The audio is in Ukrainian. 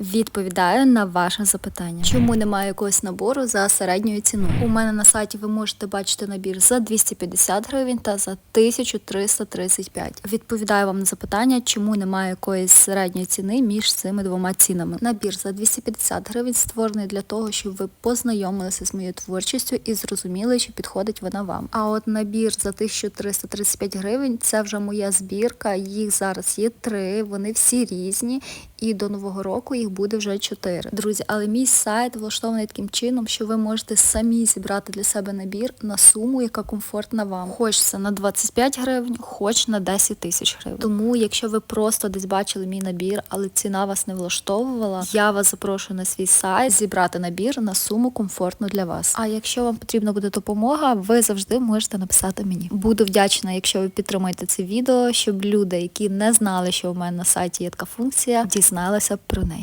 Відповідаю на ваше запитання. Чому немає якогось набору за середньою ціною? У мене на сайті ви можете бачити набір за 250 гривень та за 1335. Відповідаю вам на запитання, чому немає якоїсь середньої ціни між цими двома цінами. Набір за 250 гривень створений для того, щоб ви познайомилися з моєю творчістю і зрозуміли, чи підходить вона вам. А от набір за 1335 гривень це вже моя збірка. Їх зараз є три, вони всі різні, і до нового року їх буде вже чотири. Друзі, але мій сайт влаштований таким чином, що ви можете самі зібрати для себе набір на суму, яка комфортна вам. Хоч це на 25 гривень, хоч на 10 тисяч гривень. Тому, якщо ви просто десь бачили мій набір, але ціна вас не влаштовувала, я вас запрошую на свій сайт зібрати набір на суму комфортну для вас. А якщо вам потрібна буде допомога, ви завжди можете написати мені. Буду вдячна, якщо ви підтримаєте це відео, щоб люди, які не знали, що у мене на сайті є така функція, дізналися про неї.